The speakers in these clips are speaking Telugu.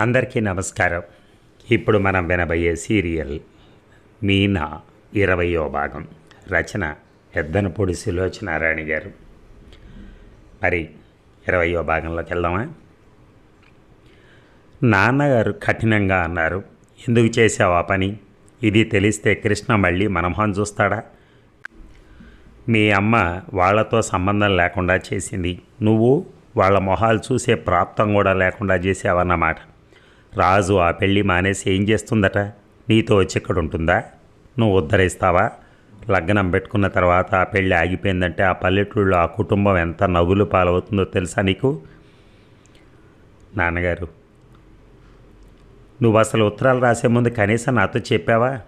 అందరికీ నమస్కారం. ఇప్పుడు మనం వినబోయే సీరియల్ మీనా ఇరవయో భాగం. రచన ఎద్దనపూడి సులోచనారాయణ గారు. మరి ఇరవయో భాగంలోకి వెళ్దామా? నాన్నగారు కఠినంగా అన్నారు ఎందుకు చేసావు ఆ పని? ఇది తెలిస్తే కృష్ణ మళ్ళీ మన మొహం చూస్తాడా? మీ అమ్మ వాళ్ళతో సంబంధం లేకుండా చేసింది. నువ్వు వాళ్ళ మొహాలు చూసే ప్రాప్తం కూడా లేకుండా చేసావన్నమాట రాజు ఆ పెళ్ళి మానేసి ఏం చేస్తుందట? నీతో వచ్చి ఇక్కడ ఉంటుందా నువ్వు ఉద్ధరిస్తావా? లగ్నం పెట్టుకున్న తర్వాత ఆ పెళ్ళి ఆగిపోయిందంటే ఆ పల్లెటూళ్ళలో ఆ కుటుంబం ఎంత నవ్వులు పాలవుతుందో తెలుసా నీకు? నాన్నగారు నువ్వు అసలు ఉత్తరాలు రాసే ముందు కనీసం నాతో చెప్పావా?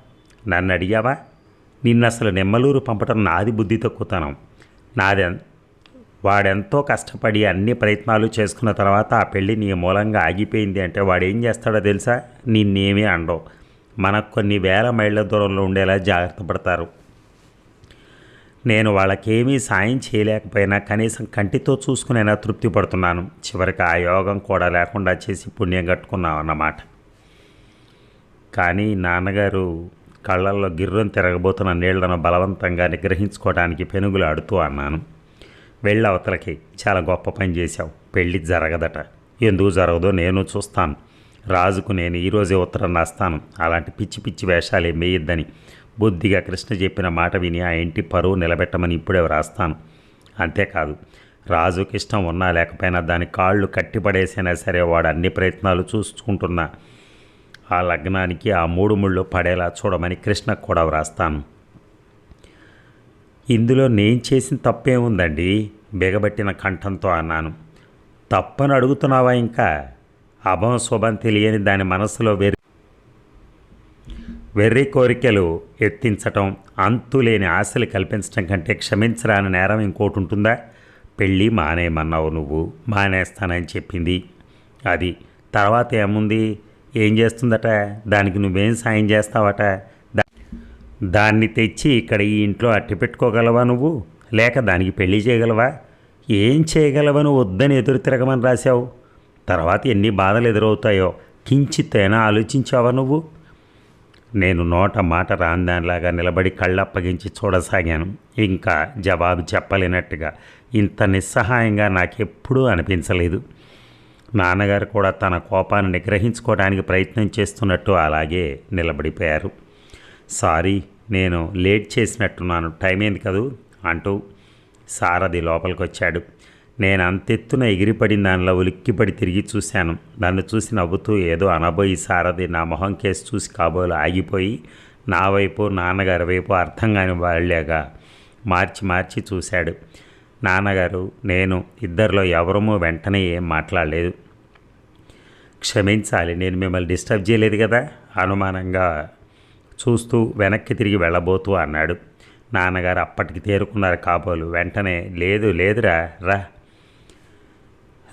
నన్ను అడిగావా? నిన్ను అసలు నెమ్మలూరు పంపటం నాది బుద్ధి తక్కువతనం నాది వాడెంతో కష్టపడి అన్ని ప్రయత్నాలు చేసుకున్న తర్వాత ఆ పెళ్ళి నీ మూలంగా ఆగిపోయింది అంటే వాడేం చేస్తాడో తెలుసా? నిన్నేమీ అండవు మనకు కొన్ని వేల మైళ్ళ దూరంలో ఉండేలా జాగ్రత్త పడతారు. నేను వాళ్ళకేమీ సాయం చేయలేకపోయినా కనీసం కంటితో చూసుకునైనా తృప్తి పడుతున్నాను. చివరికి ఆ యోగం కూడా లేకుండా చేసి పుణ్యం కట్టుకున్నాం అన్నమాట. కానీ నాన్నగారు కళ్ళల్లో గిర్రం తిరగబోతున్న నీళ్ళను బలవంతంగా నిగ్రహించుకోవడానికి పెనుగులు ఆడుతూ అన్నాను. వెళ్ళి అవతలకి. చాలా గొప్ప పని చేశావు. పెళ్ళి జరగదట. ఎందుకు జరగదో నేను చూస్తాను. రాజుకు నేను ఈరోజే ఉత్తరం రాస్తాను. అలాంటి పిచ్చి పిచ్చి వేషాలు ఏం బుద్ధిగా కృష్ణ చెప్పిన మాట విని ఆ ఇంటి పరువు నిలబెట్టమని ఇప్పుడే వ్రాస్తాను. అంతేకాదు రాజుకి ఇష్టం ఉన్నా లేకపోయినా దాని కాళ్ళు కట్టిపడేసైనా సరే వాడు అన్ని ప్రయత్నాలు చూసుకుంటున్నా. ఆ లగ్నానికి ఆ మూడు ముళ్ళు పడేలా చూడమని కృష్ణకు కూడా వ్రాస్తాను. ఇందులో నేను చేసిన తప్పేముందండి బిగబట్టిన కంఠంతో అన్నాను. తప్పని అడుగుతున్నావా ఇంకా? అభం శుభం తెలియని దాని మనసులో వెర్రి వెర్రి కోరికలు ఎత్తించటం అంతులేని ఆశలు కల్పించటం కంటే క్షమించరాని నేరం ఇంకోటి ఉంటుందా? పెళ్ళి మానేయమన్నావు నువ్వు. మానేస్తానని చెప్పింది. అది తర్వాత ఏముంది? ఏం చేస్తుందట? దానికి నువ్వేం సాయం చేస్తావట? దాన్ని తెచ్చి ఇక్కడ ఈ ఇంట్లో అట్టి పెట్టుకోగలవా నువ్వు? లేక దానికి పెళ్ళి చేయగలవా? ఏం చేయగలవని వద్దని ఎదురు తిరగమని రాశావు. తర్వాత ఎన్ని బాధలు ఎదురవుతాయో కించిత్తైనా ఆలోచించావా నువ్వు? నేను నోట మాట రాందానిలాగా నిలబడి కళ్ళప్పగించి చూడసాగాను. ఇంకా జవాబు చెప్పలేనట్టుగా ఇంత నిస్సహాయంగా నాకెప్పుడూ అనిపించలేదు. నాన్నగారు కూడా తన కోపాన్ని నిగ్రహించుకోవడానికి ప్రయత్నం చేస్తున్నట్టు అలాగే నిలబడిపోయారు. సారీ నేను లేట్ చేసినట్టున్నాను. టైం ఏంది కదూ? అంటూ సారథి లోపలికి వచ్చాడు నేను అంతెత్తున ఎగిరిపడిన దానిలో ఉలిక్కిపడి తిరిగి చూశాను. నన్ను చూసి నవ్వుతూ ఏదో అనబోయి సారథి నా మొహం కేసు చూసి కాబోలు ఆగిపోయి నా వైపు నాన్నగారి వైపు అర్థం కాని వాళ్ళేగా మార్చి మార్చి చూశాడు. నాన్నగారు నేను ఇద్దరిలో ఎవరమూ వెంటనే ఏం మాట్లాడలేదు. క్షమించాలి నేను మిమ్మల్ని డిస్టర్బ్ చేయలేదు కదా? అనుమానంగా చూస్తూ వెనక్కి తిరిగి వెళ్ళబోతూ అన్నాడు. నాన్నగారు అప్పటికి తేరుకున్నారు కాబోలు. వెంటనే లేదు లేదురా రా.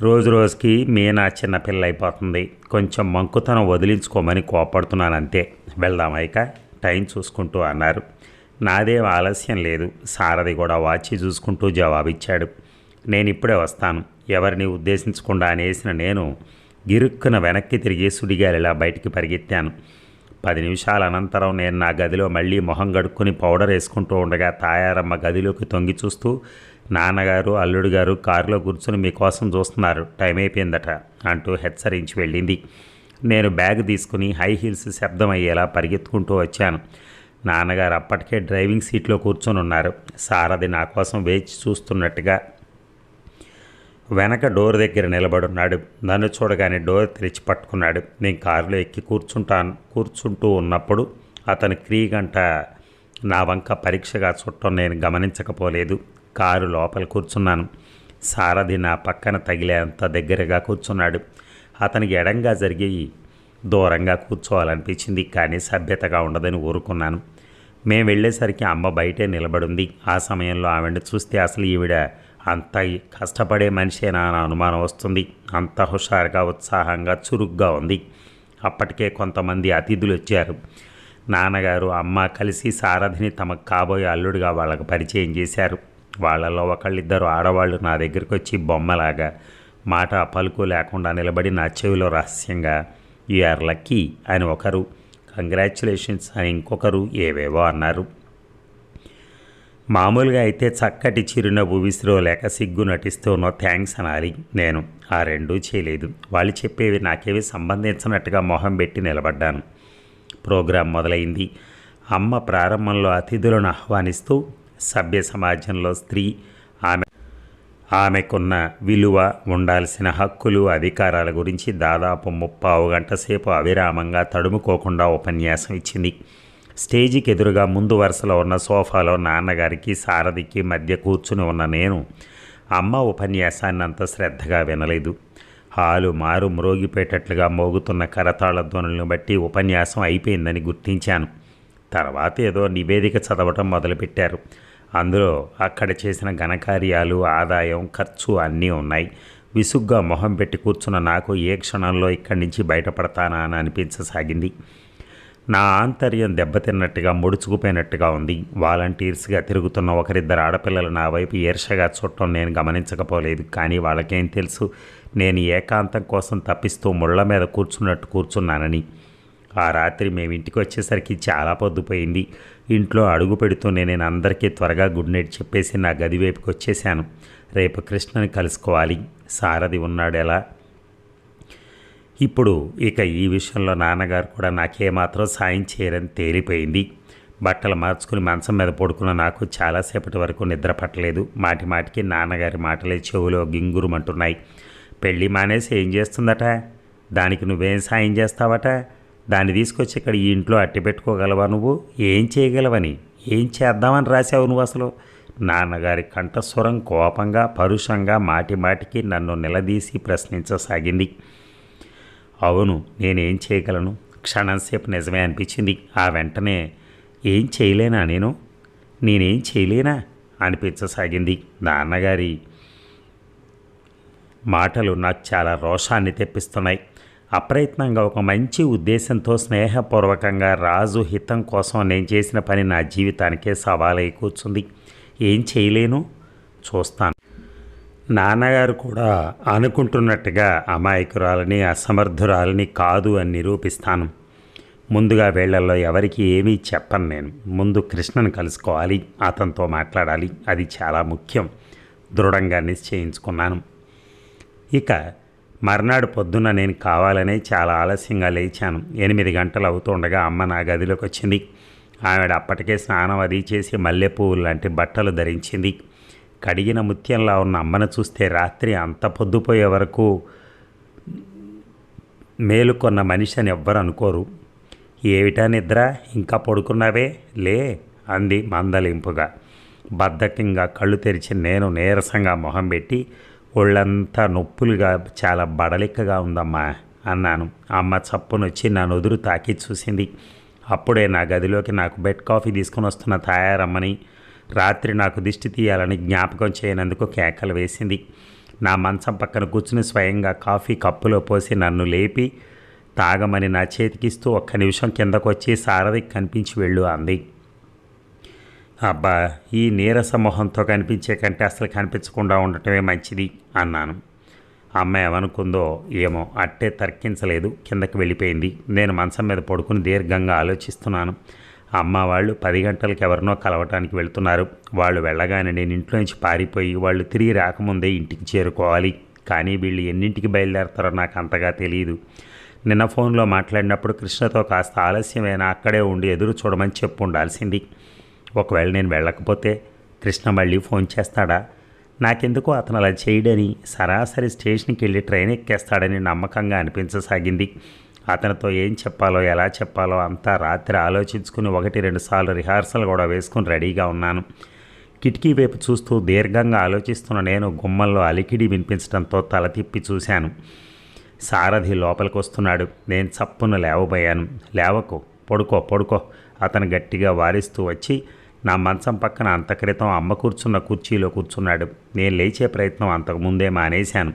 రోజు రోజుకి మీనా చిన్నపిల్ల అయిపోతుంది. కొంచెం మంకుతనం వదిలించుకోమని కోపడుతున్నాను అంతే వెళ్దామైక టైం చూసుకుంటూ అన్నారు. నాదేం ఆలస్యం లేదు. సారథి కూడా వాచి చూసుకుంటూ జవాబిచ్చాడు. నేను ఇప్పుడే వస్తాను. ఎవరిని ఉద్దేశించకుండా అనేసిన నేను గిరుక్కున వెనక్కి తిరిగి సుడిగాలిలా బయటికి పరిగెత్తాను. పది నిమిషాల అనంతరం నేను నా గదిలో మళ్ళీ మొహం గడుక్కుని పౌడర్ వేసుకుంటూ ఉండగా తాయారమ్మ గదిలోకి తొంగి చూస్తూ నాన్నగారు అల్లుడు గారు కారులో కూర్చుని మీకోసం చూస్తున్నారు. టైం అయిపోయిందట అంటూ హెచ్చరించి వెళ్ళింది. నేను బ్యాగ్ తీసుకుని హై హీల్స్ శబ్దం అయ్యేలా పరిగెత్తుకుంటూ వచ్చాను. నాన్నగారు అప్పటికే డ్రైవింగ్ సీట్లో కూర్చొని ఉన్నారు సారది నా కోసం వేచి చూస్తున్నట్టుగా వెనక డోర్ దగ్గర నిలబడున్నాడు నన్ను చూడగానే డోర్ తెరిచి పట్టుకున్నాడు. నేను కారులో ఎక్కి కూర్చుంటాను. కూర్చుంటూ ఉన్నప్పుడు అతను క్రీగంట నా వంక పరీక్షగా చుట్టం నేను గమనించకపోలేదు. కారు లోపల కూర్చున్నాను. సారథి నా పక్కన తగిలేంత దగ్గరగా కూర్చున్నాడు. అతనికి ఎడంగా జరిగి దూరంగా కూర్చోవాలనిపించింది. కానీ సభ్యతగా ఉండదని ఊరుకున్నాను. మేము వెళ్ళేసరికి అమ్మ బయటే నిలబడింది. ఆ సమయంలో ఆవిడ చూస్తే అసలు ఈవిడ అంత కష్టపడే మనిషేనా అని అనుమానం వస్తుంది. అంత హుషారుగా ఉత్సాహంగా చురుగ్గా ఉంది. అప్పటికే కొంతమంది అతిథులు వచ్చారు. నాన్నగారు అమ్మ కలిసి సారథిని తమకు కాబోయే అల్లుడిగా వాళ్ళకు పరిచయం చేశారు. వాళ్ళలో ఒకళ్ళిద్దరు ఆడవాళ్ళు నా దగ్గరికి వచ్చి బొమ్మలాగా మాట పలుకు లేకుండా నిలబడి నా చెవిలో రహస్యంగా యు ఆర్ లక్కీ అని ఒకరు కంగ్రాచులేషన్స్ అని ఇంకొకరు ఏవేవో అన్నారు. మామూలుగా అయితే చక్కటి చిరునవ్వు విసిరోలేక సిగ్గు నటిస్తూనో థ్యాంక్స్ అనాలి నేను. ఆ రెండూ చేయలేదు. వాళ్ళు చెప్పేవి నాకేవి సంబంధించినట్టుగా మొహం పెట్టి నిలబడ్డాను. ప్రోగ్రాం మొదలైంది. అమ్మ ప్రారంభంలో అతిథులను ఆహ్వానిస్తూ సభ్య సమాజంలో స్త్రీ ఆమె ఆమెకున్న విలువ ఉండాల్సిన హక్కులు అధికారాల గురించి దాదాపు ముప్పావు గంట సేపు అవిరామంగా తడుముకోకుండా ఉపన్యాసం ఇచ్చింది. స్టేజికి ఎదురుగా ముందు వరుసలో ఉన్న సోఫాలో నాన్నగారికి సారథికి మధ్య కూర్చుని ఉన్న నేను అమ్మ ఉపన్యాసాన్ని అంత శ్రద్ధగా వినలేదు. హాలు మారు మ్రోగిపోయేటట్లుగా మోగుతున్న కరతాళ ధ్వనులను బట్టి ఉపన్యాసం అయిపోయిందని గుర్తించాను. తర్వాత ఏదో నివేదిక చదవటం మొదలుపెట్టారు. అందులో అక్కడ చేసిన ఘనకార్యాలు ఆదాయం ఖర్చు అన్నీ ఉన్నాయి. విసుగ్గా మొహం పెట్టి కూర్చున్న నాకు ఏ క్షణంలో ఇక్కడి నుంచి బయటపడతానా అని అనిపించసాగింది. నా ఆంతర్యం దెబ్బతిన్నట్టుగా ముడుచుకుపోయినట్టుగా ఉంది. వాలంటీర్స్గా తిరుగుతున్న ఒకరిద్దరు ఆడపిల్లలు నా వైపు ఈర్షగా చూడటం నేను గమనించకపోలేదు. కానీ వాళ్ళకేం తెలుసు? నేను ఏకాంతం కోసం తప్పిస్తూ ముళ్ళ మీద కూర్చున్నట్టు కూర్చున్నానని. ఆ రాత్రి మేము ఇంటికి వచ్చేసరికి చాలా పొద్దుపోయింది. ఇంట్లో అడుగు పెడుతూనే నేను అందరికీ త్వరగా గుడ్ నైట్ చెప్పేసి నా గది వైపుకి వచ్చేసాను రేపు కృష్ణని కలుసుకోవాలి. సారథి ఉన్నాడు ఎలా ఇప్పుడు ఇక ఈ విషయంలో నాన్నగారు కూడా నాకేమాత్రం సాయం చేయరని తేలిపోయింది. బట్టలు మార్చుకుని మంచం మీద పడుకున్న నాకు చాలాసేపటి వరకు నిద్ర పట్టలేదు. మాటి మాటికి నాన్నగారి మాటలే చెవులో గింగురుమంటున్నాయి. పెళ్ళి మానేసి ఏం చేస్తుందట? దానికి నువ్వేం సాయం చేస్తావట? దాన్ని తీసుకొచ్చి ఇక్కడ ఈ ఇంట్లో అట్టి పెట్టుకోగలవా నువ్వు? ఏం చేయగలవని? ఏం చేద్దామని రాసావు నువ్వు అసలు? నాన్నగారి కంఠస్వరం కోపంగా పరుషంగా మాటి మాటికి నన్ను నిలదీసి ప్రశ్నించసాగింది. అవును నేనేం చేయగలను? క్షణంసేపు నిజమే అనిపించింది. ఆ వెంటనే ఏం చేయలేనా నేను? నేనేం చేయలేనా? అనిపించసాగింది నాన్నగారి మాటలు నాకు చాలా రోషాన్ని తెప్పిస్తున్నాయి. అప్రయత్నంగా ఒక మంచి ఉద్దేశంతో స్నేహపూర్వకంగా రాజు హితం కోసం నేను చేసిన పని నా జీవితానికే సవాలై కూర్చుంది. ఏం చేయలేను? చూస్తాను. నాన్నగారు కూడా అనుకుంటున్నట్టుగా అమాయకురాలని అసమర్థురాలని కాదు అని నిరూపిస్తాను. ముందుగా వేళ్ళలో ఎవరికి ఏమీ చెప్పను నేను. ముందు కృష్ణను కలుసుకోవాలి అతనితో మాట్లాడాలి. అది చాలా ముఖ్యం. దృఢంగా నిశ్చయించుకున్నాను. ఇక మర్నాడు పొద్దున్న నేను కావాలనే చాలా ఆలస్యంగా లేచాను. ఎనిమిది గంటలు అవుతుండగా అమ్మ నా గదిలోకి వచ్చింది ఆవిడ అప్పటికే స్నానం అది చేసి మల్లెపువ్వులు లాంటి బట్టలు ధరించింది. కడిగిన ముత్యంలా ఉన్న అమ్మను చూస్తే రాత్రి అంత పొద్దుపోయే వరకు మేలుకొన్న మనిషి అని ఎవ్వరు అనుకోరు. ఏమిటా నిద్ర? ఇంకా పడుకున్నావే? లే అంది మందలింపుగా. బద్ధకంగా కళ్ళు తెరిచి నేను నీరసంగా మొహం పెట్టి ఒళ్ళంతా నొప్పులుగా చాలా బడలిక్కగా ఉందమ్మా అన్నాను. అమ్మ చప్పునొచ్చి నా నుదురు తాకి చూసింది. అప్పుడే నా గదిలోకి నాకు బెడ్ కాఫీ తీసుకుని వస్తున్న తయారమ్మని రాత్రి నాకు దిష్టి తీయాలని జ్ఞాపకం చేయనందుకు కేకలు వేసింది. నా మంచం పక్కన కూర్చుని స్వయంగా కాఫీ కప్పులో పోసి నన్ను లేపి తాగమని నా చేతికిస్తూ ఒక్క నిమిషం కిందకొచ్చి సారథి కనిపించి వెళ్ళు అంది. అబ్బా ఈ నీరస మొహంతో కనిపించే కంటే అసలు కనిపించకుండా ఉండటమే మంచిది అన్నాను. అమ్మ ఏమనుకుందో ఏమో అట్టే తర్కించలేదు కిందకి వెళ్ళిపోయింది. నేను మంచం మీద పడుకుని దీర్ఘంగా ఆలోచిస్తున్నాను. అమ్మ వాళ్ళు పది గంటలకు ఎవరినో కలవటానికి వెళ్తున్నారు. వాళ్ళు వెళ్ళగానే నేను ఇంట్లో నుంచి పారిపోయి వాళ్ళు తిరిగి రాకముందే ఇంటికి చేరుకోవాలి. కానీ వీళ్ళు ఎన్నింటికి బయలుదేరతారో నాకు అంతగా తెలియదు నిన్న ఫోన్లో మాట్లాడినప్పుడు కృష్ణతో కాస్త ఆలస్యమైన అక్కడే ఉండి ఎదురు చూడమని చెప్పు ఉండాల్సింది. ఒకవేళ నేను వెళ్ళకపోతే కృష్ణ మళ్ళీ ఫోన్ చేస్తాడా? నాకెందుకో అతను అలా చేయడని సరాసరి స్టేషన్కి వెళ్ళి ట్రైన్ ఎక్కేస్తాడని నమ్మకంగా అనిపించసాగింది. అతనితో ఏం చెప్పాలో ఎలా చెప్పాలో అంతా రాత్రి ఆలోచించుకుని ఒకటి రెండు సార్లు రిహార్సల్ కూడా వేసుకుని రెడీగా ఉన్నాను. కిటికీ వైపు చూస్తూ దీర్ఘంగా ఆలోచిస్తున్న నేను గుమ్మంలో అలికిడి వినిపించడంతో తల తిప్పి చూశాను. సారథి లోపలికి వస్తున్నాడు నేను చప్పున లేవబోయాను. లేవకు పడుకో పడుకో అతను గట్టిగా వారిస్తూ వచ్చి నా మంచం పక్కన అంత క్రితం అమ్మ కూర్చున్న కుర్చీలో కూర్చున్నాడు. నేను లేచే ప్రయత్నం అంతకుముందే మానేశాను.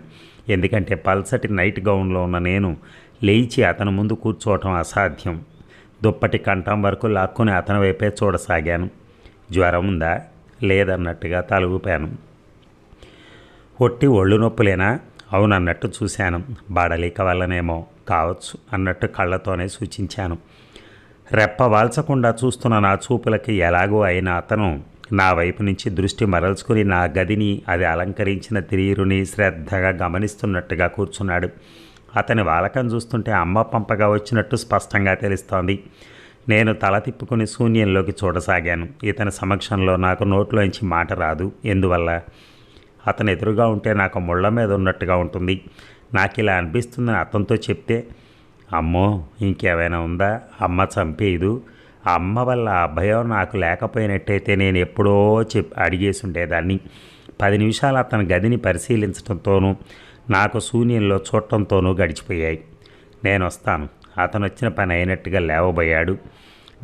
ఎందుకంటే పల్సటి నైట్ గౌన్లో ఉన్న నేను లేచి అతని ముందు కూర్చోవటం అసాధ్యం. దుప్పటి కంఠం వరకు లాక్కుని అతని వైపే చూడసాగాను. జ్వరం ఉందా? లేదన్నట్టుగా తలుగుపాను ఒట్టి ఒళ్ళు నొప్పులేనా? అవునన్నట్టు చూశాను. బాడలిక వల్లనేమో కావచ్చు అన్నట్టు కళ్ళతోనే సూచించాను. రెప్ప వాల్చకుండా చూస్తున్న నా చూపులకి ఎలాగో అయిన అతను నా వైపు నుంచి దృష్టి మరల్చుకుని నా గదిని అది అలంకరించిన తిరీరుని శ్రద్ధగా గమనిస్తున్నట్టుగా కూర్చున్నాడు. అతని వాలకం చూస్తుంటే అమ్మ పంపగా వచ్చినట్టు స్పష్టంగా తెలుస్తోంది. నేను తల తిప్పుకుని శూన్యంలోకి చూడసాగాను. ఇతని సమక్షంలో నాకు నోట్లోంచి మాట రాదు. ఎందువల్ల? అతను ఎదురుగా ఉంటే నాకు ముళ్ళ మీద ఉన్నట్టుగా ఉంటుంది. నాకు ఇలా అనిపిస్తుందని అతనితో చెప్తే అమ్మో ఇంకేమైనా ఉందా? అమ్మ చంపేయదు. ఆ అమ్మ వల్ల ఆ భయం నాకు లేకపోయినట్టయితే నేను ఎప్పుడో చెప్ అడిగేసి ఉండేదాన్ని పది నిమిషాలు అతని గదిని పరిశీలించడంతోనూ నాకు శూన్యంలో చూడటంతోనూ గడిచిపోయాయి. నేను వస్తాను. అతను వచ్చిన పని అయినట్టుగా లేవబోయాడు.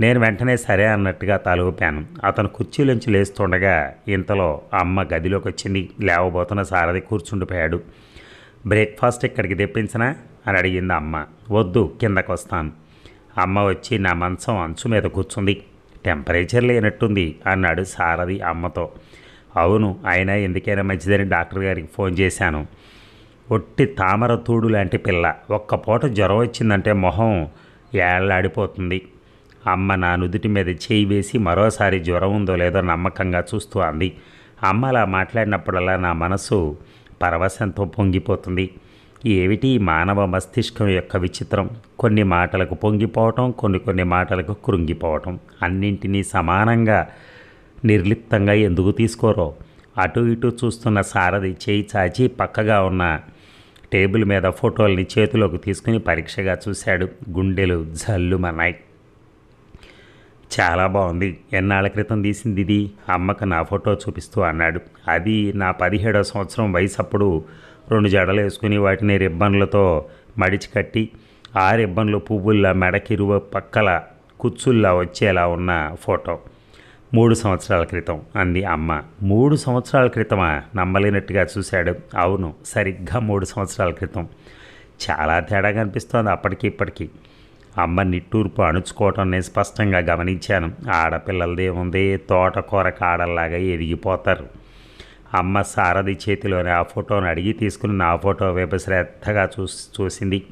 నేను వెంటనే సరే అన్నట్టుగా తలూపాను. అతను కుర్చీలోంచి లేస్తుండగా ఇంతలో అమ్మ గదిలోకి వచ్చింది లేవబోతున్న సారథి కూర్చుండిపోయాడు. బ్రేక్ఫాస్ట్ ఇక్కడికి తెప్పించనా? అని అడిగింది అమ్మ. వద్దు కిందకు వస్తాను అమ్మ వచ్చి నా మంచం అంచు మీద కూర్చుంది. టెంపరేచర్ లేనట్టుంది అన్నాడు సారథి అమ్మతో. అవును అయినా ఎందుకైనా మంచిదని డాక్టర్ గారికి ఫోన్ చేశాను. ఒట్టి తామరతూడు లాంటి పిల్ల. ఒక్క పూట జ్వరం వచ్చిందంటే మొహం ఏళ్ళాడిపోతుంది అమ్మ నా నుదుటి మీద చేయి వేసి మరోసారి జ్వరం ఉందో లేదో నమ్మకంగా చూస్తూ అంది. అమ్మ అలా మాట్లాడినప్పుడల్లా నా మనసు పరవశంతో పొంగిపోతుంది. ఏమిటి మానవ మస్తిష్కం యొక్క విచిత్రం? కొన్ని మాటలకు పొంగిపోవటం కొన్ని కొన్ని మాటలకు కృంగిపోవటం. అన్నింటినీ సమానంగా నిర్లిప్తంగా ఎందుకు తీసుకోరో? అటు ఇటు చూస్తున్న సారథి చేయి చాచి పక్కగా ఉన్న టేబుల్ మీద ఫోటోల్ని చేతిలోకి తీసుకుని పరీక్షగా చూశాడు. గుండెలు జల్లుమన్నాయి. చాలా బాగుంది. ఎన్నాళ్ళ క్రితం తీసింది ఇది? అమ్మకు నా ఫోటో చూపిస్తూ అన్నాడు. అది నా పదిహేడో సంవత్సరం వయసు అప్పుడు రెండు జడలు వేసుకుని వాటిని రిబ్బన్లతో మడిచి కట్టి ఆ రిబ్బన్లు పువ్వుల్లా మెడకిరువ పక్కల కుచ్చుల్లా వచ్చేలా ఉన్న ఫోటో. మూడు సంవత్సరాల క్రితం అంది అమ్మ. మూడు సంవత్సరాల క్రితమా? నమ్మలేనట్టుగా చూశాడు. అవును సరిగ్గా మూడు సంవత్సరాల క్రితం. చాలా తేడా కనిపిస్తోంది అప్పటికి ఇప్పటికీ. అమ్మ నిట్టూర్పు అణుచుకోవటం నేను స్పష్టంగా గమనించాను. ఆడపిల్లలదే ఉంది తోటకూర కాడల్లాగా ఎదిగిపోతారు. అమ్మ సారథి చేతిలోని ఆ ఫోటోను అడిగి తీసుకుని నా ఫోటో వైపు శ్రద్ధగా చూ చూసింది.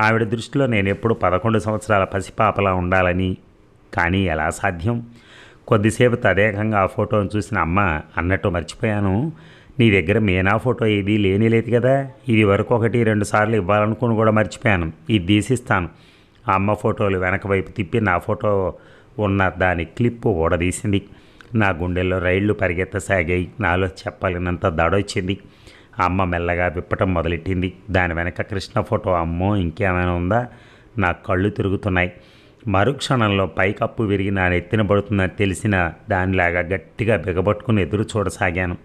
ఆవిడ దృష్టిలో నేను ఎప్పుడు పదకొండు సంవత్సరాల పసిపాపలా ఉండాలని. కానీ ఎలా సాధ్యం? కొద్దిసేపు తదేకంగా ఆ ఫోటోను చూసిన అమ్మ అన్నట్టు మర్చిపోయాను. నీ దగ్గర మీనా ఫోటో ఇది లేనిలేదు కదా. ఇది వరకు ఒకటి రెండు సార్లు ఇవ్వాలనుకుని కూడా మర్చిపోయాను. ఇది తీసిస్తాను. ఆ అమ్మ ఫోటోలు వెనక వైపు తిప్పి నా ఫోటో ఉన్న దాని క్లిప్పు ఊడదీసింది. నా గుండెల్లో రైళ్ళు పరిగెత్తసాగాయి. నాలో చెప్పలేనంత దడొచ్చింది. అమ్మ మెల్లగా విప్పటం మొదలెట్టింది. దాని వెనక కృష్ణ ఫోటో అమ్మో ఇంకేమైనా ఉందా? నా కళ్ళు తిరుగుతున్నాయి. మరుక్షణంలో పైకప్పు విరిగి నా నెత్తిన పడుతుందని తెలిసిన దానిలాగా గట్టిగా బిగబట్టుకుని ఎదురు చూడసాగాను.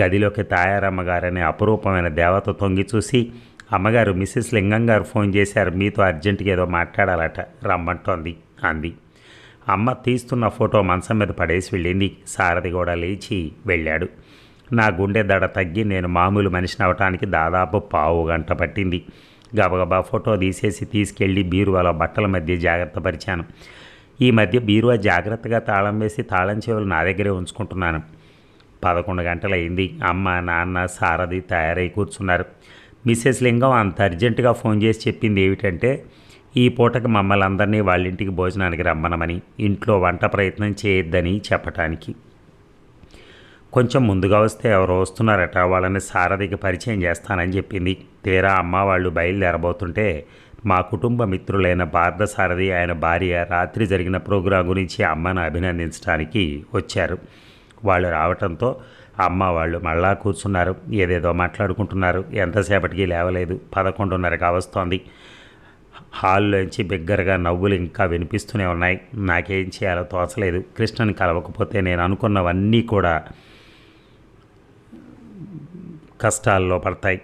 గదిలోకి తాయారమ్మగారనే అపురూపమైన దేవత తొంగి చూసి అమ్మగారు మిస్సెస్ లింగం గారు ఫోన్ చేశారు మీతో అర్జెంటుగా ఏదో మాట్లాడాలట రమ్మంటోంది అంది. అమ్మ తీస్తున్న ఫోటో మంచం మీద పడేసి వెళ్ళింది. సారథి కూడా లేచి వెళ్ళాడు. నా గుండె దడ తగ్గి నేను మామూలు మనిషిని అవటానికి దాదాపు పావు గంట పట్టింది. గబగబా ఫోటో తీసేసి తీసుకెళ్ళి బీరువాలో బట్టల మధ్య జాగ్రత్త పరిచాను. ఈ మధ్య బీరువా జాగ్రత్తగా తాళం వేసి తాళం చెవులు నా దగ్గరే ఉంచుకుంటున్నాను. పదకొండు గంటలైంది. అమ్మ నాన్న సారథి తయారై కూర్చున్నారు. మిస్సెస్ లింగం అంత అర్జెంటుగా ఫోన్ చేసి చెప్పింది ఏమిటంటే ఈ పూటకి మమ్మల్ని అందరినీ వాళ్ళ ఇంటికి భోజనానికి రమ్మనమని ఇంట్లో వంట ప్రయత్నం చేయొద్దని చెప్పటానికి. కొంచెం ముందుగా వస్తే ఎవరు వస్తున్నారట వాళ్ళని సారథికి పరిచయం చేస్తానని చెప్పింది. తీరా అమ్మ వాళ్ళు బయలుదేరబోతుంటే మా కుటుంబ మిత్రులైన పార్థసారథి ఆయన భార్య రాత్రి జరిగిన ప్రోగ్రాం గురించి అమ్మను అభినందించడానికి వచ్చారు. వాళ్ళు రావటంతో అమ్మ వాళ్ళు మళ్ళా కూర్చున్నారు. ఏదేదో మాట్లాడుకుంటున్నారు. ఎంతసేపటికి లేవలేదు. పదకొండున్నరకు వస్తోంది హాల్లోంచి బిగ్గరగా నవ్వులు ఇంకా వినిపిస్తూనే ఉన్నాయి. నాకేం చేయాలో తోచలేదు. కృష్ణని కలవకపోతే నేను అనుకున్నవన్నీ కూడా కష్టాల్లో పడతాయి.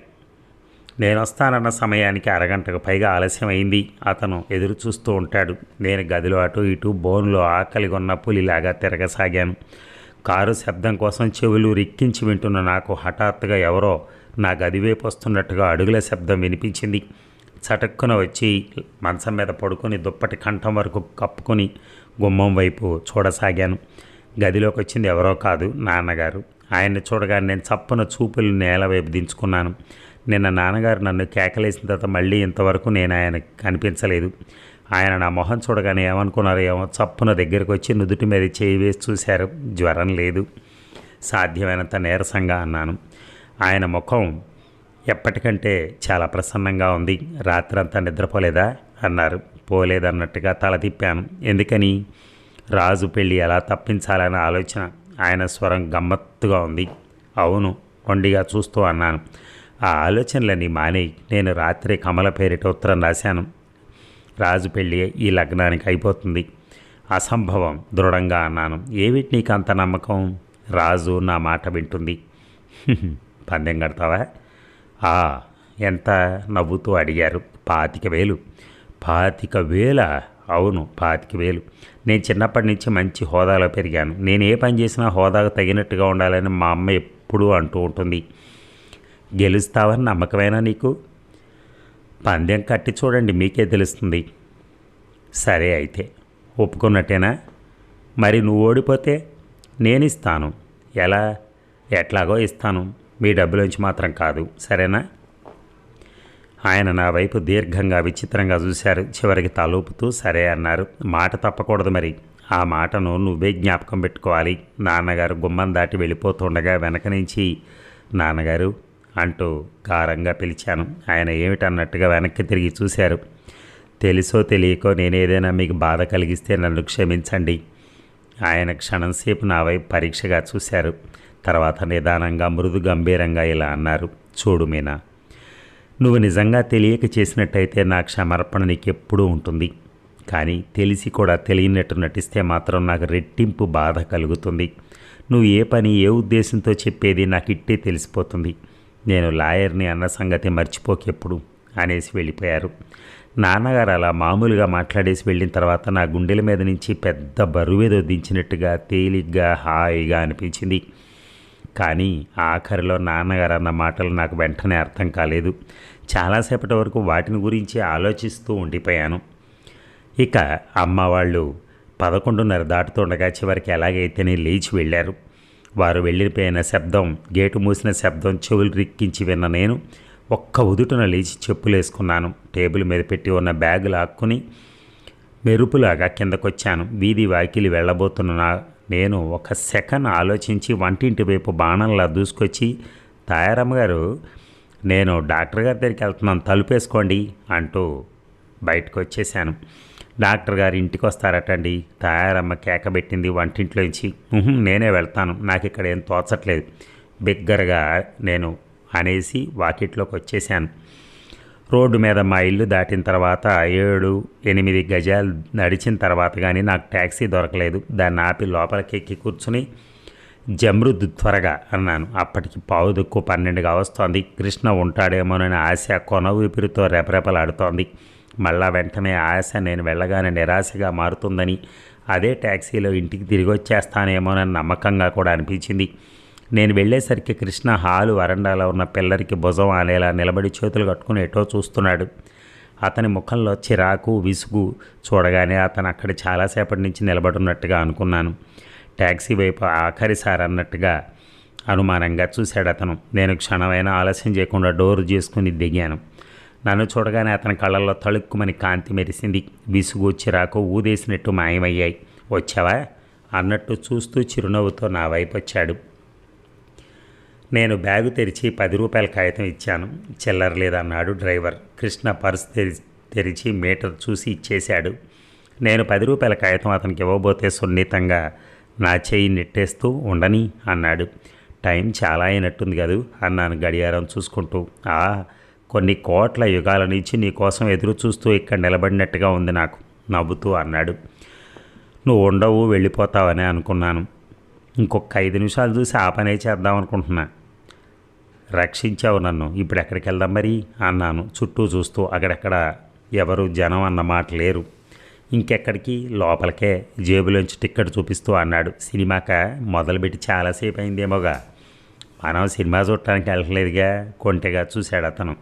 నేను వస్తానన్న సమయానికి అరగంటకు పైగా ఆలస్యమైంది. అతను ఎదురు చూస్తూ ఉంటాడు. నేను గదిలో అటు ఇటు బోన్లో ఆకలిగొన్న పులిలాగా తిరగసాగాను. కారు శబ్దం కోసం చెవులు రిక్కించి వింటున్న నాకు హఠాత్తుగా ఎవరో నా గదివైపు వస్తున్నట్టుగా అడుగుల శబ్దం వినిపించింది. చటక్కున వచ్చి మంచం మీద పడుకొని దుప్పటి కంఠం వరకు కప్పుకొని గుమ్మం వైపు చూడసాగాను. గదిలోకి వచ్చింది ఎవరో కాదు నాన్నగారు. ఆయన్ని చూడగానే నేను చప్పున చూపులు నేల వైపు దించుకున్నాను. నిన్న నాన్నగారు నన్ను కేకలేసిన తర్వాత మళ్ళీ ఇంతవరకు నేను ఆయన కనిపించలేదు. ఆయన నా మొహం చూడగానే ఏమనుకున్నారో ఏమో చప్పున దగ్గరికి వచ్చి నుదుటి మీద చేయి వేసి చూశారు. జ్వరం లేదు. సాధ్యమైనంత నీరసంగా అన్నాను. ఆయన ముఖం ఎప్పటికంటే చాలా ప్రసన్నంగా ఉంది. రాత్రంతా నిద్రపోలేదా? అన్నారు. పోలేదన్నట్టుగా తల తిప్పాను. ఎందుకని? రాజు పెళ్ళి ఎలా తప్పించాలనే ఆలోచన. ఆయన స్వరం గమ్మత్తుగా ఉంది. అవును కొండిగా చూస్తూ అన్నాను. ఆ ఆలోచనలన్నీ మానేయి. నేను రాత్రి కమల పేరిట ఉత్తరం రాశాను. రాజు పెళ్ళి ఈ లగ్నానికి అయిపోతుంది. అసంభవం దృఢంగా అన్నాను. ఏమిటి నీకు అంత నమ్మకం? రాజు నా మాట వింటుంది. పందెం కడతావా? ఆ ఎంత? నవ్వుతూ అడిగారు. పాతిక వేలు. పాతిక వేల? అవును పాతిక వేలు. నేను చిన్నప్పటి నుంచి మంచి హోదాలో పెరిగాను. నేను ఏ పని చేసినా హోదాకు తగినట్టుగా ఉండాలని మా అమ్మ ఎప్పుడూ అంటూ ఉంటుంది. గెలుస్తావని నమ్మకమేనా నీకు? పందెం కట్టి చూడండి మీకే తెలుస్తుంది. సరే అయితే ఒప్పుకున్నట్టేనా? మరి నువ్వు ఓడిపోతే నేను ఇస్తాను ఎలా? ఎట్లాగో ఇస్తాను. మీ డబ్బులోంచి మాత్రం కాదు. సరేనా? ఆయన నా వైపు దీర్ఘంగా విచిత్రంగా చూశారు. చివరికి తలూపుతూ సరే అన్నారు. మాట తప్పకూడదు మరి. ఆ మాటను నువ్వే జ్ఞాపకం పెట్టుకోవాలి. నాన్నగారు గుమ్మం దాటి వెళ్ళిపోతుండగా వెనక నుంచి నాన్నగారు అంటూ కారంగా పిలిచాను. ఆయన ఏమిటన్నట్టుగా వెనక్కి తిరిగి చూశారు. తెలుసో తెలియకో నేనేదైనా మీకు బాధ కలిగిస్తే నన్ను క్షమించండి. ఆయన క్షణంసేపు నా వైపు పరీక్షగా చూశారు. తర్వాత నిదానంగా మృదు గంభీరంగా ఇలా అన్నారు చూడు మీనా నువ్వు నిజంగా తెలియక చేసినట్టయితే నా క్షమర్పణ నీకు ఎప్పుడూ ఉంటుంది. కానీ తెలిసి కూడా తెలియనట్టు నటిస్తే మాత్రం నాకు రెట్టింపు బాధ కలుగుతుంది. నువ్వు ఏ పని ఏ ఉద్దేశంతో చెప్పేది నాకు ఇట్టే తెలిసిపోతుంది. నేను లాయర్ని అన్న సంగతి మర్చిపోకెప్పుడు అనేసి వెళ్ళిపోయారు. నాన్నగారు అలా మామూలుగా మాట్లాడేసి వెళ్ళిన తర్వాత నా గుండెల మీద నుంచి పెద్ద బరువేదో దించినట్టుగా తేలిగ్గా హాయిగా అనిపించింది. కానీ ఆఖరిలో నాన్నగారు అన్న మాటలు నాకు వెంటనే అర్థం కాలేదు. చాలాసేపటి వరకు వాటిని గురించి ఆలోచిస్తూ ఉండిపోయాను. ఇక అమ్మ వాళ్ళు పదకొండున్నర దాటుతుండగా చివరికి ఎలాగైతేనే లేచి వెళ్ళారు. వారు వెళ్ళిపోయిన శబ్దం గేటు మూసిన శబ్దం చెవులు రిక్కించి విన్న నేను ఒక్క ఉదుటన లేచి చెప్పులేసుకున్నాను. టేబుల్ మీద పెట్టి ఉన్న బ్యాగు లాక్కుని మెరుపులాగా కిందకొచ్చాను. వీధి వాకిలి వెళ్ళబోతున్న నేను ఒక సెకండ్ ఆలోచించి వంటింటి వైపు బాణంలా దూసుకొచ్చి తాయారమ్మ గారు నేను డాక్టర్ గారి దగ్గరికి వెళ్తున్నాను తలుపేసుకోండి అంటూ బయటకు వచ్చేసాను డాక్టర్ గారు ఇంటికి వస్తారటండి. తయారమ్మ కేకబెట్టింది వంటింట్లోంచి. నేనే వెళ్తాను. నాకు ఇక్కడ ఏం తోచట్లేదు. బిగ్గరగా నేను అనేసి వాకిట్లోకి వచ్చేసాను రోడ్డు మీద మా ఇల్లు దాటిన తర్వాత ఏడు ఎనిమిది గజాలు నడిచిన తర్వాత కానీ నాకు ట్యాక్సీ దొరకలేదు. దాన్ని ఆపి లోపలికి ఎక్కి కూర్చుని జమృద్ త్వరగా అన్నాను. అప్పటికి పావు దుక్కు పన్నెండుగా వస్తోంది. కృష్ణ ఉంటాడేమోనని ఆశ కొన ఊపిరితో రెపరెపలాడుతోంది. మళ్ళా వెంటనే ఆశ నేను వెళ్ళగానే నిరాశగా మారుతుందని. అదే ట్యాక్సీలో ఇంటికి తిరిగి వచ్చేస్తానేమోనని నమ్మకంగా కూడా అనిపించింది. నేను వెళ్ళేసరికి కృష్ణ హాలు వరండాలో ఉన్న పిల్లరికి భుజం ఆనేలా నిలబడి చేతులు కట్టుకుని ఎటో చూస్తున్నాడు. అతని ముఖంలో చిరాకు విసుగు చూడగానే అతను అక్కడ చాలాసేపటి నుంచి నిలబడున్నట్టుగా అనుకున్నాను. ట్యాక్సీ వైపు ఆఖరిసారి అన్నట్టుగా అనుమానంగా చూశాడు అతను. నేను క్షణమైన ఆలస్యం చేయకుండా డోర్ చేసుకుని దిగాను. నన్ను చూడగానే అతని కళ్ళల్లో తళుక్కుమని కాంతి మెరిసింది. విసుగు చిరాకు ఊదేసినట్టు మాయమయ్యాయి. వచ్చావా? అన్నట్టు చూస్తూ చిరునవ్వుతో నా వైపు వచ్చాడు. నేను బ్యాగు తెరిచి పది రూపాయల కాగితం ఇచ్చాను. చిల్లర లేదన్నాడు డ్రైవర్. కృష్ణ పర్స్ తెరి తెరిచి మీటర్ చూసి ఇచ్చేశాడు. నేను పది రూపాయల కాగితం అతనికి ఇవ్వబోతే సున్నితంగా నా చేయి నెట్టేస్తూ ఉండని అన్నాడు. టైం చాలా అయినట్టుంది కదూ? అన్నాను గడియారం చూసుకుంటూ. ఆ కొన్ని కోట్ల యుగాల నుంచి నీ కోసం ఎదురు చూస్తూ ఇక్కడ నిలబడినట్టుగా ఉంది నాకు నవ్వుతూ అన్నాడు. నువ్వు ఉండవు వెళ్ళిపోతావని అనుకున్నాను. ఇంకొక ఐదు నిమిషాలు చూసి ఆ పనే చేద్దాం అనుకుంటున్నా. రక్షించావు నన్ను ఇప్పుడు ఎక్కడికి వెళ్దాం మరి? అన్నాను చుట్టూ చూస్తూ అక్కడెక్కడ ఎవరు జనం అన్న మాట లేరు. ఇంకెక్కడికి? లోపలికే జేబులోంచి టిక్కెట్ చూపిస్తూ అన్నాడు. సినిమాక మొదలుపెట్టి చాలాసేపు అయిందేమోగా. మనం సినిమా చూడటానికి వెళ్ళట్లేదుగా కొంటెగా చూశాడు అతను.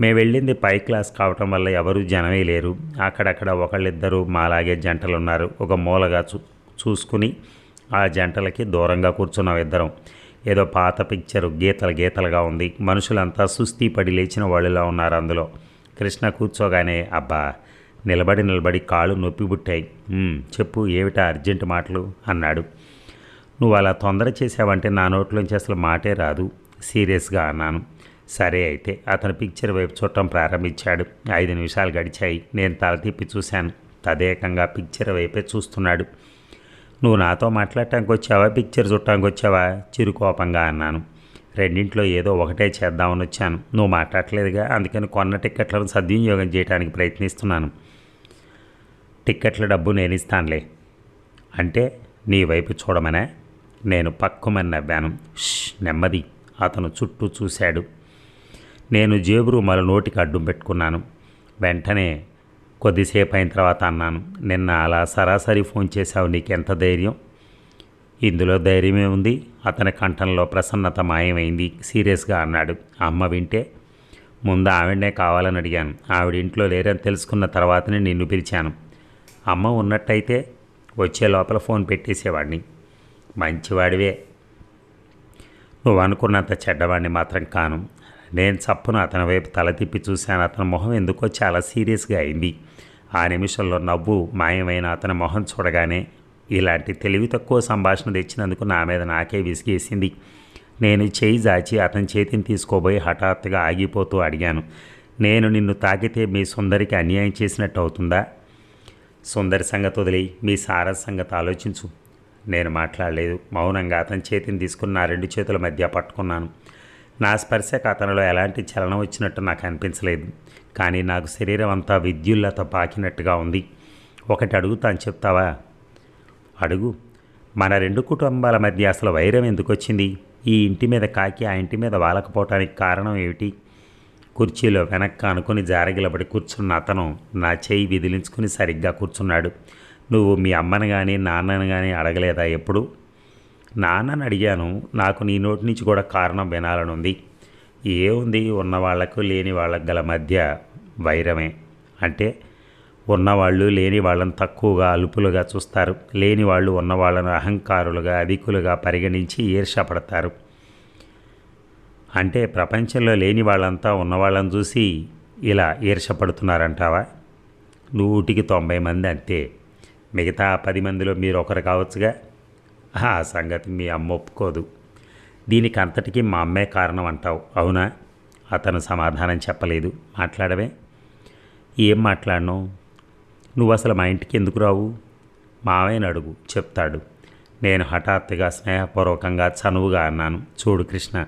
మేము వెళ్ళింది పై క్లాస్ కావటం వల్ల ఎవరు జనమే లేరు. అక్కడక్కడ ఒకళ్ళిద్దరు మాలాగే జంటలు ఉన్నారు ఒక మూలగా చూ చూసుకుని ఆ జంటలకి దూరంగా కూర్చున్నాం ఇద్దరం. ఏదో పాత పిక్చరు గీతలు గీతలుగా ఉంది. మనుషులంతా సుస్తీ పడి లేచిన వాళ్ళులా ఉన్నారు అందులో. కృష్ణ కూర్చోగానే అబ్బా నిలబడి నిలబడి కాళ్ళు నొప్పి పుట్టాయి. చెప్పు ఏమిటా అర్జెంటు మాటలు? అన్నాడు. నువ్వు అలా తొందర చేసావంటే నా నోట్లోంచి అసలు మాటే రాదు. సీరియస్గా అన్నాను. సరే అయితే అతను పిక్చర్ వైపు చూడటం ప్రారంభించాడు. ఐదు నిమిషాలు గడిచాయి. నేను తల తిప్పి చూశాను. తదేకంగా పిక్చర్ వైపే చూస్తున్నాడు. నువ్వు నాతో మాట్లాడటానికి వచ్చావా? పిక్చర్ చూడటానికి వచ్చావా? చిరుకోపంగా అన్నాను. రెండింట్లో ఏదో ఒకటే చేద్దామని వచ్చాను. నువ్వు మాట్లాడలేదుగా? అందుకని కొన్న టిక్కెట్లను సద్వినియోగం చేయడానికి ప్రయత్నిస్తున్నాను. టిక్కెట్ల డబ్బు నేను ఇస్తానులే. అంటే నీ వైపు చూడమనే? నేను పక్కుమని నవ్వాను నెమ్మది. అతను చుట్టూ చూశాడు. నేను జేబు రూమాల నోటికి అడ్డం పెట్టుకున్నాను. వెంటనే కొద్దిసేపు అయిన తర్వాత అన్నాను నిన్న అలా సరాసరి ఫోన్ చేశావు నీకెంత ధైర్యం? ఇందులో ధైర్యమే ఉంది. అతని కంఠంలో ప్రసన్నత మాయమైంది. సీరియస్గా అన్నాడు. అమ్మ వింటే? ముందు ఆవిడనే కావాలని అడిగాను. ఆవిడ ఇంట్లో లేరని తెలుసుకున్న తర్వాతనే నిన్ను పిలిచాను. అమ్మ ఉన్నట్టయితే వచ్చే లోపల ఫోన్ పెట్టేసేవాడిని. మంచివాడివే. నువ్వు అనుకున్నంత చెడ్డవాడిని మాత్రం కాను. నేను చప్పున అతని వైపు తల తిప్పి చూశాను. అతని మొహం ఎందుకో చాలా సీరియస్గా అయింది. ఆ నిమిషంలో నవ్వు మాయమైన అతని మొహం చూడగానే ఇలాంటి తెలివి తక్కువ సంభాషణ తెచ్చినందుకు నా మీద నాకే విసిగేసింది. నేను చేయి జాచి అతని చేతిని తీసుకోబోయి హఠాత్తుగా ఆగిపోతూ అడిగాను. నేను నిన్ను తాకితే మీ సుందరికి అన్యాయం చేసినట్టు అవుతుందా? సుందరి సంగతి వదిలి మీ సారస్ సంగతి ఆలోచించు. నేను మాట్లాడలేదు. మౌనంగా అతని చేతిని తీసుకుని నా రెండు చేతుల మధ్య పట్టుకున్నాను. నా స్పర్శకు అతనిలో ఎలాంటి చలనం వచ్చినట్టు నాకు అనిపించలేదు. కానీ నాకు శరీరం అంతా విద్యుల్లతో పాకినట్టుగా ఉంది. ఒకటి అడుగుతాను చెప్తావా? అడుగు. మన రెండు కుటుంబాల మధ్య అసలు వైరం ఎందుకు వచ్చింది? ఈ ఇంటి మీద కాకి ఆ ఇంటి మీద వాలకపోవటానికి కారణం ఏమిటి? కుర్చీలో వెనక్కి అనుకుని జారగిలబడి కూర్చున్న అతను నా చేయి విదిలించుకుని సరిగ్గా కూర్చున్నాడు. నువ్వు మీ అమ్మని కానీ నాన్నను కానీ అడగలేదా ఎప్పుడు? నాన్నని అడిగాను. నాకు నీ నోటి నుంచి కూడా కారణం వినాలనుంది. ఏముంది ఉన్నవాళ్ళకు లేని వాళ్ళకు గల మధ్య వైరమే. అంటే ఉన్నవాళ్ళు లేని వాళ్ళని తక్కువగా అలుపులుగా చూస్తారు. లేని వాళ్ళు ఉన్న వాళ్ళను అహంకారులుగా అధికులుగా పరిగణించి ఈర్షపడతారు అంటే ప్రపంచంలో లేని వాళ్ళంతా ఉన్నవాళ్ళని చూసి ఇలా ఈర్షపడుతున్నారంటావా నూటికి తొంభై మంది అంతే. మిగతా పది మందిలో మీరు ఒకరు కావచ్చుగా? ఆ సంగతి మీ అమ్మ ఒప్పుకోదు. దీనికి అంతటికీ మా అమ్మే కారణం అంటావు అవునా? అతను సమాధానం చెప్పలేదు. మాట్లాడవే. ఏం మాట్లాడను? నువ్వు అసలు మా ఇంటికి ఎందుకు రావు? మావయ్యని అడుగు చెప్తాడు. నేను హఠాత్తుగా స్నేహపూర్వకంగా చనువుగా అన్నాను. చూడు కృష్ణ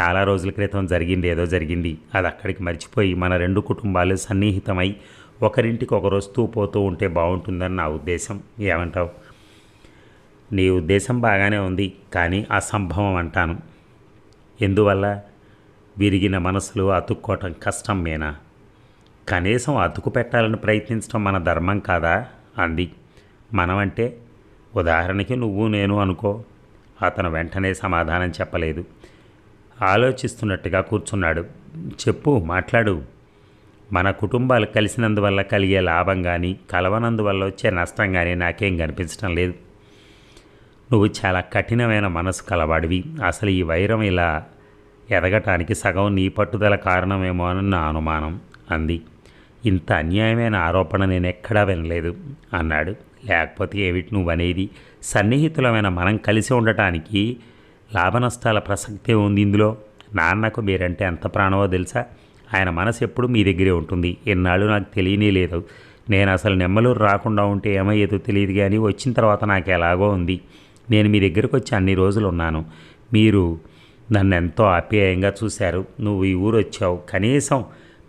చాలా రోజుల క్రితం జరిగింది ఏదో జరిగింది. అది అక్కడికి మర్చిపోయి మన రెండు కుటుంబాలు సన్నిహితమై ఒకరింటికి ఒకరు వస్తూ పోతూ ఉంటే బాగుంటుందని నా ఉద్దేశం. ఏమంటావు? నీ ఉద్దేశం బాగానే ఉంది కానీ అసంభవం అంటాను. ఎందువల్ల? విరిగిన మనసులు అతుక్కోవటం కష్టం మేనా? కనీసం అతుకు పెట్టాలని ప్రయత్నించడం మన ధర్మం కాదా? అంది. మనమంటే ఉదాహరణకి నువ్వు నేను అనుకో. అతను వెంటనే సమాధానం చెప్పలేదు. ఆలోచిస్తున్నట్టుగా కూర్చున్నాడు. చెప్పు మాట్లాడు. మన కుటుంబాలు కలిసినందువల్ల కలిగే లాభం కానీ కలవనందువల్ల వచ్చే నష్టం కానీ నాకేం కనిపించడం లేదు. నువ్వు చాలా కఠినమైన మనసు కలవాడివి. అసలు ఈ వైరం ఇలా ఎదగటానికి సగం నీ పట్టుదల కారణమేమో అని నా అనుమానం అంది. ఇంత అన్యాయమైన ఆరోపణ నేను ఎక్కడా వినలేదు అన్నాడు. లేకపోతే ఏమిటి నువ్వు అనేది సన్నిహితులమైన మనం కలిసి ఉండటానికి లాభనష్టాల ప్రసక్తే ఉంది ఇందులో. నాన్నకు మీరంటే ఎంత ప్రాణమో తెలుసా? ఆయన మనసు ఎప్పుడు మీ దగ్గరే ఉంటుంది. ఎన్నాళ్ళు నాకు తెలియనే లేదు. నేను అసలు నెమ్మలూరు రాకుండా ఉంటే ఏమయ్యేదో తెలియదు కానీ వచ్చిన తర్వాత నాకు ఎలాగో ఉంది. నేను మీ దగ్గరకు వచ్చి అన్ని రోజులు ఉన్నాను. మీరు నన్ను ఎంతో ఆప్యాయంగా చూశారు. నువ్వు ఈ ఊరు వచ్చావు. కనీసం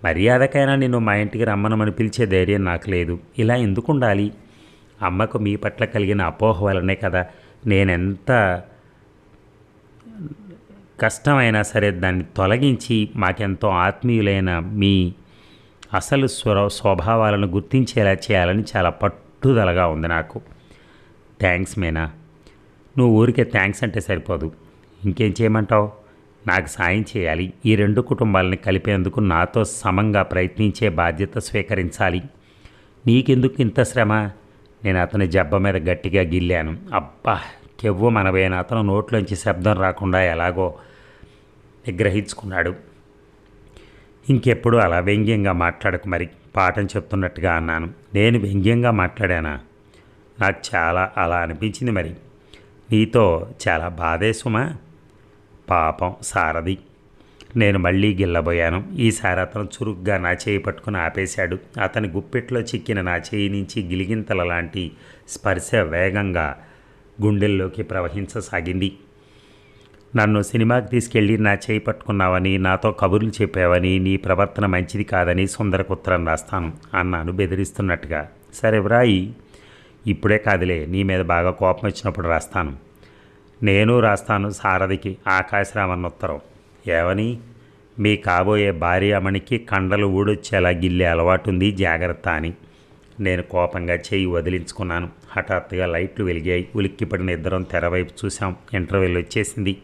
మర్యాదకైనా నిన్ను మా ఇంటికి రమ్మనమని పిలిచే ధైర్యం నాకు లేదు. ఇలా ఎందుకు ఉండాలి అమ్మకు మీ పట్ల కలిగిన అపోహ వలనే కదా. నేనెంత కష్టమైనా సరే దాన్ని తొలగించి మాకెంతో ఆత్మీయులైన మీ అసలు స్వర స్వభావాలను గుర్తించేలా చేయాలని చాలా పట్టుదలగా ఉంది నాకు. థ్యాంక్స్ మీనా. నువ్వు ఊరికే థ్యాంక్స్ అంటే సరిపోదు. ఇంకేం చేయమంటావు? నాకు సాయం చేయాలి. ఈ రెండు కుటుంబాలని కలిపేందుకు నాతో సమంగా ప్రయత్నించే బాధ్యత స్వీకరించాలి. నీకెందుకు ఇంత శ్రమ? నేను అతని జబ్బ మీద గట్టిగా గిల్లాను. అబ్బా కెవ్వు మనవేన అతను నోట్లోంచి శబ్దం రాకుండా ఎలాగో నిగ్రహించుకున్నాడు. ఇంకెప్పుడు అలా వ్యంగ్యంగా మాట్లాడకు మరి పాఠం చెప్తున్నట్టుగా అన్నాను. నేను వ్యంగ్యంగా మాట్లాడానా? నాకు చాలా అలా అనిపించింది మరి. నీతో చాలా బాధేసుమా పాపం సారథి. నేను మళ్ళీ గిల్లబోయాను. ఈసారి అతను చురుగ్గా నా చేయి పట్టుకుని ఆపేశాడు. అతని గుప్పెట్లో చిక్కిన నా చేయి నుంచి గిలిగింతల లాంటి స్పర్శ వేగంగా గుండెల్లోకి ప్రవహించసాగింది. నన్ను సినిమాకి తీసుకెళ్ళి నా చేయి పట్టుకున్నావని నాతో కబుర్లు చెప్పావని నీ ప్రవర్తన మంచిది కాదని సుందరకు ఉత్తరం రాస్తాను అన్నాను బెదిరిస్తున్నట్టుగా. సరే వ్రాయి. ఇప్పుడే కాదులే నీ మీద బాగా కోపం వచ్చినప్పుడు రాస్తాను. నేను రాస్తాను సారథికి ఆకాశరామన్న ఉత్తరం ఏమని? మీ కాబోయే భార్యామణికి కండలు ఊడొచ్చేలా గిల్లే అలవాటుంది జాగ్రత్త అని. నేను కోపంగా చేయి వదిలించుకున్నాను. హఠాత్తుగా లైట్లు వెలిగాయి. ఉలిక్కిపడిన ఇద్దరం తెరవైపు చూసాం ఇంటర్వెల్ వచ్చేసింది.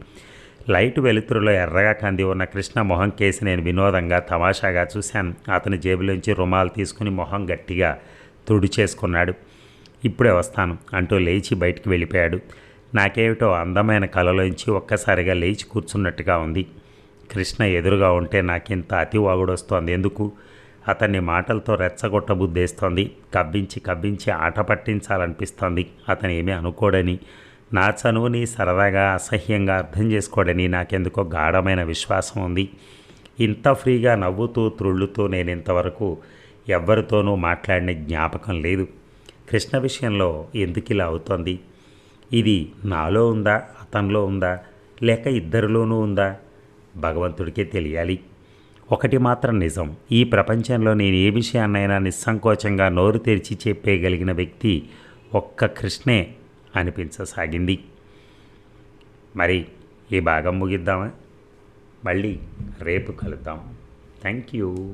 లైట్ వెలుతురులో ఎర్రగా కంది ఉన్న కృష్ణ మొహం కేసి నేను వినోదంగా తమాషాగా చూశాను. అతని జేబులోంచి రుమాలు తీసుకుని మొహం గట్టిగా తుడి చేసుకున్నాడు. ఇప్పుడే వస్తాను అంటూ లేచి బయటికి వెళ్ళిపోయాడు. నాకేమిటో అందమైన కలలోంచి ఒక్కసారిగా లేచి కూర్చున్నట్టుగా ఉంది. కృష్ణ ఎదురుగా ఉంటే నాకింత అతి వాగుడొస్తోంది ఎందుకు? అతన్ని మాటలతో రెచ్చగొట్టబుద్దేస్తోంది. కవ్వించి కవ్వించి ఆట పట్టించాలనిపిస్తోంది. అతను ఏమీ అనుకోడని నా చనువుని సరదాగా అసహ్యంగా అర్థం చేసుకోడని నాకెందుకో గాఢమైన విశ్వాసం ఉంది. ఇంత ఫ్రీగా నవ్వుతూ త్రుళ్ళుతూ నేను ఇంతవరకు ఎవ్వరితోనూ మాట్లాడిన జ్ఞాపకం లేదు. కృష్ణ విషయంలో ఎందుకు ఇలా అవుతోంది? ఇది నాలో ఉందా? అతనిలో ఉందా? లేక ఇద్దరిలోనూ ఉందా? భగవంతుడికే తెలియాలి. ఒకటి మాత్రం నిజం. ఈ ప్రపంచంలో నేను ఏ విషయాన్నైనా నిస్సంకోచంగా నోరు తెరిచి చెప్పేయగలిగిన వ్యక్తి ఒక్క కృష్ణే అనిపించసాగింది. మరి ఈ భాగం ముగిద్దామా? మళ్ళీ రేపు కలుద్దాం. Thank you.